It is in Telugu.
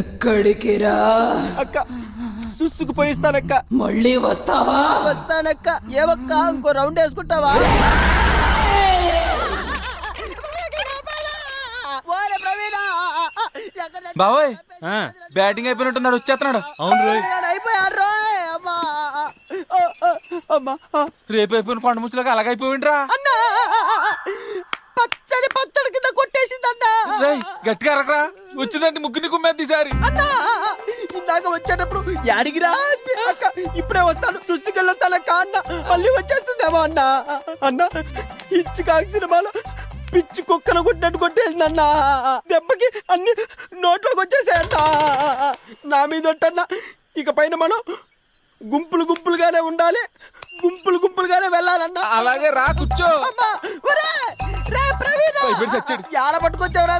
ఎక్కడికి రా అక్క సుసుకు పోయిస్తానక్క మళ్ళీ వస్తావా? వస్తానక్క ఏవక్క ఇంకో రౌండ్ వేసుకుంటావా? బావోయ్ బ్యాటింగ్ అయిపోయినట్టున్నాడు వచ్చేస్తున్నాడు. అవును రోయ్. రేపు అయిపోయిన కొండ ముచ్చులకు అలాగైపోయిండ్రా. రేయ్ గట్టిగా అరకరా. వచ్చిందంటే ఈసారి అన్నా ఇందాక వచ్చేటప్పుడు యాడిగిరా అక్క ఇప్పుడే వస్తాను. సుసికెళ్ళొస్తానక్క అన్న. మళ్ళీ వచ్చేస్తుందేమో అన్న. అన్న ఇచ్చి కాకి సినిమాలో పిచ్చి కుక్కను కొట్టినట్టు కొట్టేసింది అన్న. దెబ్బకి అన్ని నోట్లోకి వచ్చేసాయన్న నా మీద ఒట్టన్న. ఇక పైన మనం గుంపులు గుంపులుగానే ఉండాలి. గుంపులు గుంపులుగానే వెళ్ళాలన్నా. అలాగే రా కూర్చో. అమ్మా ఒరే రే. ప్రవీణ. యాడ పట్టుకొచ్చావురా?